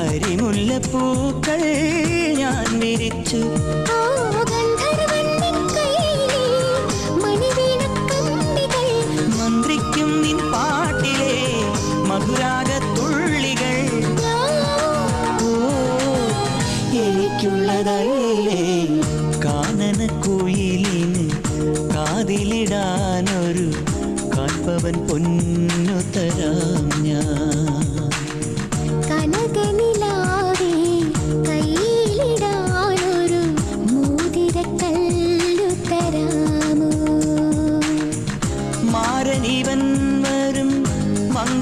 അരിമുല്ലപ്പൂക്കൾ ഞാൻ വിരിച്ചു. മന്ത്രിക്കും നിൻ പാട്ടിലെ മധുരാഗത്തുള്ളികൾ. ഓ എനിക്കുള്ളതല്ലേ കാനന കുയിലിന് കാതിലിടാനൊരു കാൽപ്പവൻ പൊന്നു.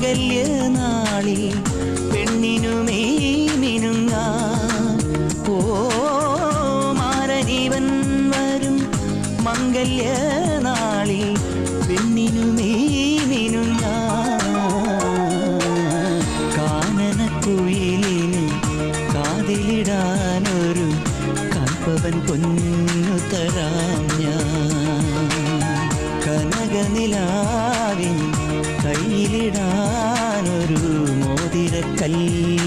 മംഗല്യനാളിൽ പെണ്ണിനുമേ മിനുങ്ങാൻ ഓ മാരനിവൻ വരും മംഗല്യനാളിൽ പെണ്ണിനുമേ കാനന കുയിലിന് കാതിലിടാനൊരു കൽപ്പവൻ പൊന്നു തരാം ഞാൻ. കനകനിലാവിൻ കയ്യിലിടാനൊരു മോതിരക്കല്ല്.